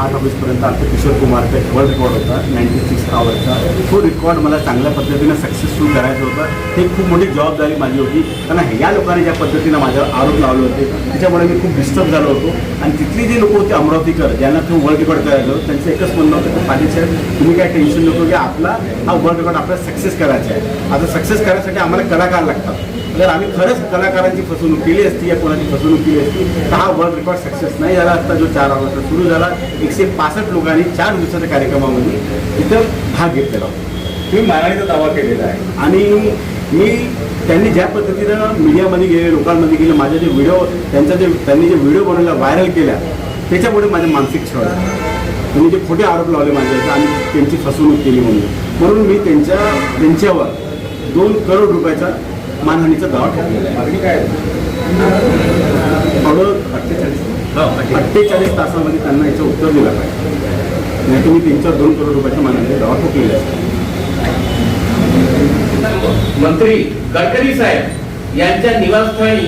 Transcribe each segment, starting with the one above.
आठ ऑगस्टपर्यंत आता किशोर कुमारचा एक वर्ल्ड रेकॉर्ड होता नाईन्टी सिक्स आवरचा तो रेकॉर्ड मला चांगल्या पद्धतीनं सक्सेसफुल करायचं होतं. हे खूप मोठी जबाबदारी माझी होती. कारण या लोकांनी ज्या पद्धतीनं माझ्यावर आरोप लावले होते त्याच्यामुळे मी खूप डिस्टर्ब झालो होतो. आणि तिथली जी लोक होती अमरावतीकर ज्यांना तो वर्ल्ड रेकॉर्ड करायचं होतं त्यांचं एकच म्हणणं होतं की पाटील साहेब तुम्ही काय टेन्शन नको की आपला हा वर्ल्ड रेकॉर्ड आपल्याला सक्सेस करायचा आहे. आता सक्सेस करायसाठी आम्हाला कलाकार लागतात. जर आम्ही खरंच कलाकारांची फसवणूक केली असती या कोणाची फसवणूक केली असती तर हा वर्ल्ड रेकॉर्ड सक्सेस नाही झाला असता जो चार वाजता सुरू झाला एकशे पासष्ट लोकांनी चार दिवसाच्या कार्यक्रमामध्ये इथं भाग घेतलेला होता. तुम्ही मारहाणीचा दावा केलेला आहे. आणि मी त्यांनी ज्या पद्धतीनं मीडियामध्ये गेले लोकांमध्ये गेले माझे जे व्हिडिओ त्यांचा जे त्यांनी जे व्हिडिओ बनवला व्हायरल केल्या त्याच्यामुळे माझे मानसिक छळ. त्यांनी जे खोटे आरोप लावले माझ्यावर आणि त्यांची फसवणूक केली म्हणून. म्हणून मी त्यांच्या त्यांच्यावर दोन करोड रुपयाचा मानहानीचा दावा ठोकलेला आहे. मागणी काय? आहे? थोडं अठ्ठेचाळीस. अठ्ठेचाळीस तासामध्ये त्यांना याचं उत्तर दिलं पाहिजे. नाही तुम्ही त्यांच्यावर दोन करोड रुपयाच्या मानहानीचा दावा ठोकलेला आहे. मंत्री गडकरी साहेब यांच्या निवासस्थानी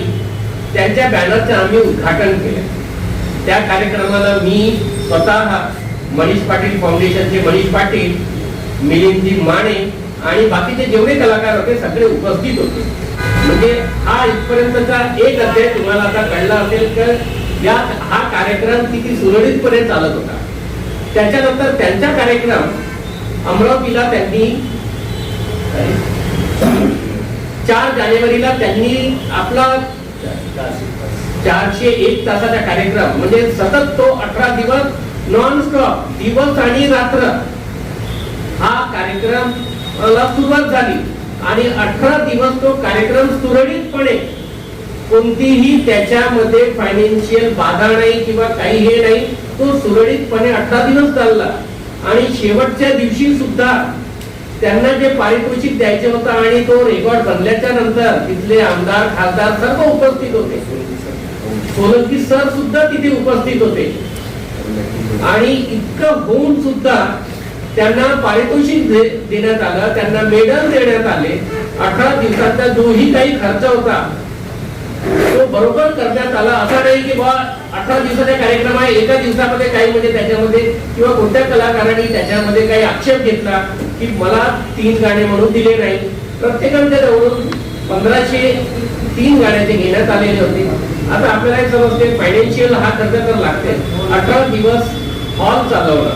त्यांच्या बॅनरचे आम्ही उद्घाटन केले. त्या कार्यक्रमाला मी स्वतः मनीष पाटील फाउंडेशनचे मनीष पाटील मिलिंदजी माने आणि बाकीचे जेवढे कलाकार होते सगळे उपस्थित होते. म्हणजे हा इथपर्यंतचा एक अध्याय तुम्हाला आता कळला असेल तर यात हा कार्यक्रम किती सुरळीतपणे चालत होता. त्याच्यानंतर त्यांचा कार्यक्रम अमरावतीला त्यांनी चार जानेवारीला त्यांनी आपला चारशे एक तासाचा कार्यक्रम म्हणजे सतत तो अठरा दिवस नॉन स्टॉप दिवस आणि रात्र हा कार्यक्रम सुरुवात झाली. आणि अठरा दिवस तो कार्यक्रम सुरळीतपणे कोणतीही त्याच्यामध्ये फायनान्शियल बाधा नाही किंवा काही हे नाही तो सुरळीतपणे अठरा दिवस चालला. आणि शेवटच्या दिवशी सुद्धा त्यांना जे पारितोषिक द्यायचे होतं आणि तो रेकॉर्ड बनल्याच्या नंतर तिथले आमदार खासदार सर्व उपस्थित होते. सोलंकी सर सुद्धा तिथे उपस्थित होते. आणि इतकं होऊन सुद्धा त्यांना पारितोषिक देण्यात आलं त्यांना मेडल देण्यात आले. अठरा दिवसाचा जोही काही खर्च होता. तो बरोबर करण्यात आला. असा नाही की बा अठरा दिवसाचा कार्यक्रम आहे एका दिवसामध्ये काही म्हणजे त्याच्यामध्ये किंवा कोणत्या कलाकारांनी त्याच्यामध्ये काही आक्षेप घेतला की मला तीन गाणे म्हणून दिले नाही. प्रत्येकाच्या त्याच्यावरून पंधराशे तीन गाण्याचे घेण्यात आलेले होते. आता आपल्याला समजते फायनान्शियल हा खर्च तर लागते अठरा दिवस हॉल चालवला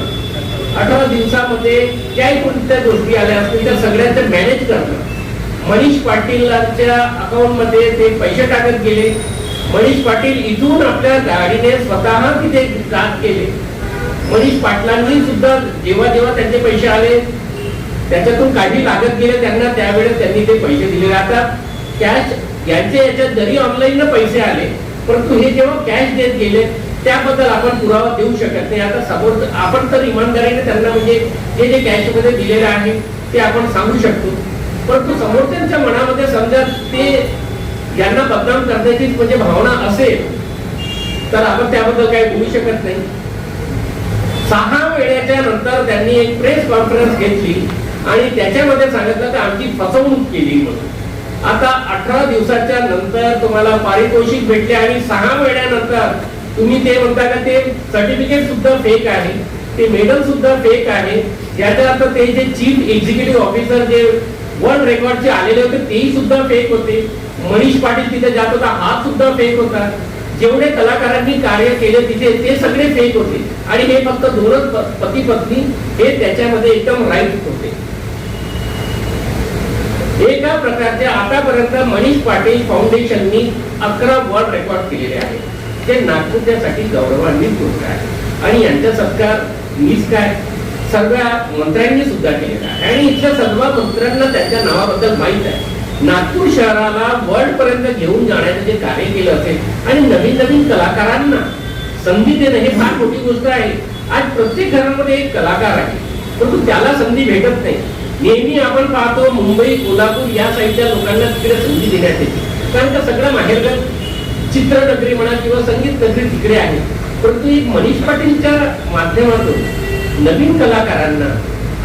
अठरा दिवसामध्ये ज्याही कोणत्या गोष्टी आल्या असतील त्या सगळ्यांचं मॅनेज करणं. मनीष पाटीलांच्या अकाउंटमध्ये ते पैसे टाकत गेले. मनीष पाटील इथून आपल्या गाडीने स्वतः तिथे जात केले मनीष पाटलांनी सुद्धा जेव्हा जेव्हा त्यांचे पैसे आले त्याच्यातून काही लागत गेले त्यांना त्यावेळेस त्यांनी ते पैसे दिले. आता कॅश यांचे याच्यात जरी ऑनलाईन पैसे आले परंतु हे जेव्हा कॅश देत गेले त्याबद्दल आपण पुरावा देऊ शकत नाही. आता समोर आपण तर इमानदारीने त्यांना म्हणजे जे जे कॅशमध्ये दिलेलं आहे ते आपण सांगू शकतो. परंतु समोरच्यांच्या मनामध्ये समजा ते यांना बदनाम करण्याची म्हणजे भावना असेल तर आपण त्याबद्दल काही बोलू शकत नाही. सहा वेळेच्या नंतर त्यांनी एक प्रेस कॉन्फरन्स घेतली आणि त्याच्यामध्ये सांगितलं की आमची फसवणूक केली म्हणून. आता अठरा दिवसाच्या नंतर तुम्हाला पारितोषिक भेटले आणि सहा वेळानंतर तुम्ही ते म्हणता का ते सर्टिफिकेट सुद्धा फेक आहे ते मेडल सुद्धा फेक आहे. याचा अर्थ ते जे चीफ एक्झिक्युटिव्ह ऑफिसर जे वर्ल्ड रेकॉर्डचे आलेले होते तेही सुद्धा फेक होते. मनीष पाटील तिथे जात होता हा सुद्धा फेक होता. जेवढे कलाकारांनी कार्य केले तिथे ते सगळे फेक होते. आणि हे फक्त धोरण पती पत्नी हे त्याच्यामध्ये एकदम राईट होते. एका प्रकारचे आतापर्यंत मनीष पाटील फाउंडेशननी अकरा वर्ल्ड रेकॉर्ड केलेले आहेत. हे नागपूरच्यासाठी गौरवान्वित गोष्ट आहे. आणि यांचा सत्कार मीच काय? सगळ्या मंत्र्यांनी सुद्धा केलेला आहे. आणि इथल्या सर्व मंत्र्यांना त्यांच्या नावाबद्दल माहीत आहे. नागपूर शहराला वर्ल्ड पर्यंत घेऊन जाण्याचं जे कार्य केलं असेल आणि नवीन नवीन कलाकारांना संधी देणं हे फार मोठी गोष्ट आहे. आज प्रत्येक घरामध्ये एक कलाकार आहे. परंतु त्याला संधी भेटत नाही. नेहमी आपण पाहतो मुंबई कोल्हापूर या साईडच्या लोकांना तिकडे संधी देण्यात येते. कारण का सगळं माहेरगड चित्रनगरी म्हणा किंवा संगीत नगरी तिकडे आहे. परंतु एक मनीष पाटीलच्या माध्यमातून नवीन कलाकारांना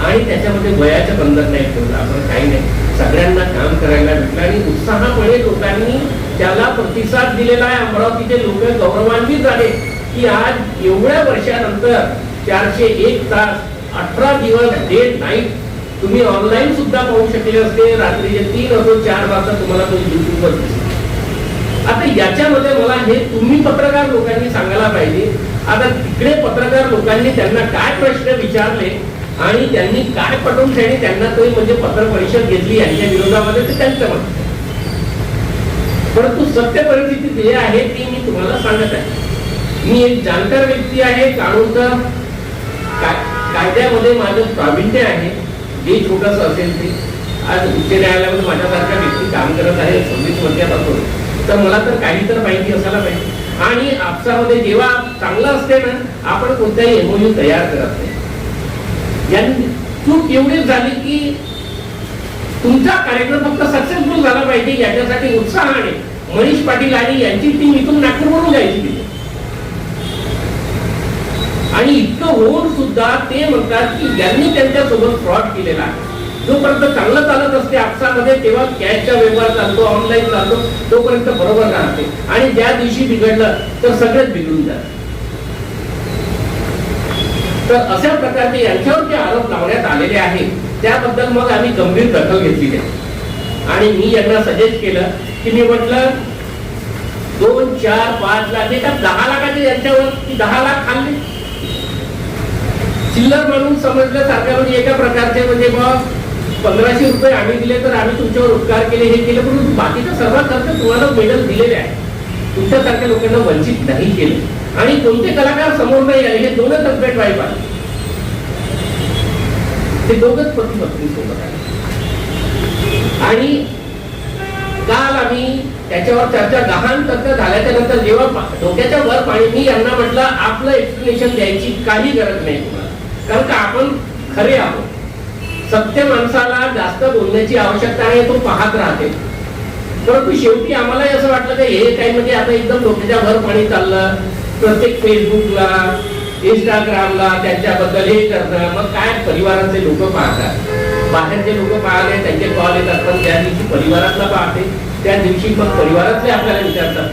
आणि त्याच्यामध्ये वयाचं बंधन नाही ठेवलं. आपण काही नाही. सगळ्यांना काम करायला भेटलं आणि उत्साहामुळे लोकांनी त्याला प्रतिसाद दिलेला आहे. अमरावतीचे लोक गौरवान्वित झाले की आज एवढ्या वर्षानंतर चारशे एक तास अठरा दिवस डे नाईट तुम्ही ऑनलाईन सुद्धा पाहू शकले असते. रात्रीचे तीन असो चार वाजता तुम्हाला तो युट्यूबवर दिसेल. आता याच्यामध्ये मला हे तुम्ही पत्रकार लोकांनी सांगायला पाहिजे. आता तिकडे पत्रकार लोकांनी त्यांना काय प्रश्न विचारले आणि त्यांनी काय पटवून त्याने त्यांना तो म्हणजे पत्र परिषद घेतली यांच्या विरोधामध्ये ते त्यांचं मत. परंतु सत्य परिस्थिती जे आहे ती मी तुम्हाला सांगत आहे. मी एक जाणकार व्यक्ती आहे कानूनचा काय- कायद्यामध्ये माझं प्रावीण्य आहे. जे छोटस असेल ते. आज उच्च न्यायालयामध्ये माझ्यासारख्या व्यक्ती काम करत आहे सव्वीस वर्षापासून तर मला तर काही तर माहिती असायला पाहिजे. आणि आपसामध्ये जेव्हा चांगलं असते ना आपण कोणत्याही एमओयू तयार करत नाही. यांनी चूक एवढीच झाली की तुमचा कार्यक्रम फक्त सक्सेसफुल झाला पाहिजे याच्यासाठी उत्साहाने मनीष पाटील आणि यांची टीम इथून नागपूरवरून जायची तिथे आणि इतकं होऊन सुद्धा ते म्हणतात की यांनी त्यांच्यासोबत फ्रॉड केलेला आहे. जोपर्यंत चांगलं चालत असते आपसामध्ये तेव्हा कॅशचा व्यवहार चालतो ऑनलाईन चालतो तोपर्यंत बरोबर राहते. आणि ज्या दिवशी बिघडलं तर सगळेच बिघडून जात तर अशा प्रकारचे यांच्यावर जे आरोप लावण्यात आलेले आहेत त्याबद्दल मग आम्ही गंभीर दखल घेतली आहे. आणि मी यांना सजेस्ट केलं की मी म्हटलं दोन चार पाच लाख एका दहा लाखाचे यांच्यावर दहा लाख खाल्ले? चिल्लर म्हणून समजल्यासारख्या म्हणजे एका प्रकारचे म्हणजे मग पंधराशे रुपये आम्ही दिले तर आम्ही तुमच्यावर उपकार केले हे केले म्हणून बाकीचा सर्व खर्च तुम्हाला मेडल दिलेले आहे. तुमच्यासारख्या लोकांना वंचित नाही केले. आणि कोणते कलाकार समोर नाही आले हे दोनच अपडेट वाईफ आले ते दोघच पती पत्नी सोबत आले आणि काल आम्ही त्याच्यावर चर्चा गहाण चर्चा झाल्याच्यानंतर जेव्हा डोक्याच्या वर पाणी मी यांना म्हटलं आपलं एक्सप्लेनेशन द्यायची काही गरज नाही तुम्हाला. कारण का आपण खरे आहोत. सत्य माणसाला जास्त बोलण्याची आवश्यकता नाही तो पाहत राहते. परंतु शेवटी आम्हालाही असं वाटलं की हे काही म्हणजे आता एकदम डोक्याच्या भर पाणी चाललं. प्रत्येक फेसबुकला इंस्टाग्रामला त्यांच्याबद्दल हे करणं मग काय परिवारातले लोक पाहतात? बाहेरचे लोक पाहले त्यांचे कॉल येतात पण त्या दिवशी परिवारातला पाहते. त्या दिवशी मग परिवारातले आपल्याला विचारतात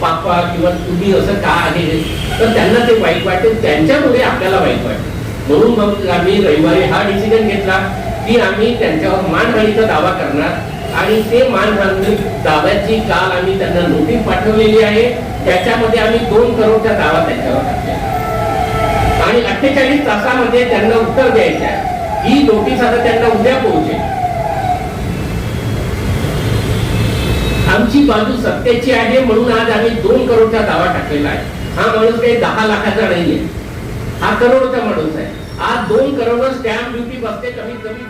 पापा किंवा तुम्ही असं का आहे? तर त्यांना ते वाईट वाटते त्यांच्यामुळे आपल्याला वाईट वाटते म्हणून मग आम्ही रविवारी हा डिसिजन घेतला की आम्ही त्यांच्यावर मानहानीचा दावा करणार. आणि ते मानहानी दाव्याची काल आम्ही त्यांना नोटीस पाठवलेली आहे. त्याच्यामध्ये आम्ही दोन करोडचा दावा त्यांच्यावर आणि अठ्ठेचाळीस तासामध्ये त्यांना उत्तर द्यायचं आहे. ही नोटीस आता त्यांना उद्या पोहोचेल. आमची बाजू सत्याची आहे म्हणून आज आम्ही दोन करोडचा दावा टाकलेला आहे. हा माणूस काही दहा लाखाचा नाहीये. हा करोडचा माणूस आहे. आज दोन करोड स्टॅम्प ड्युटी बसते कमीत कमी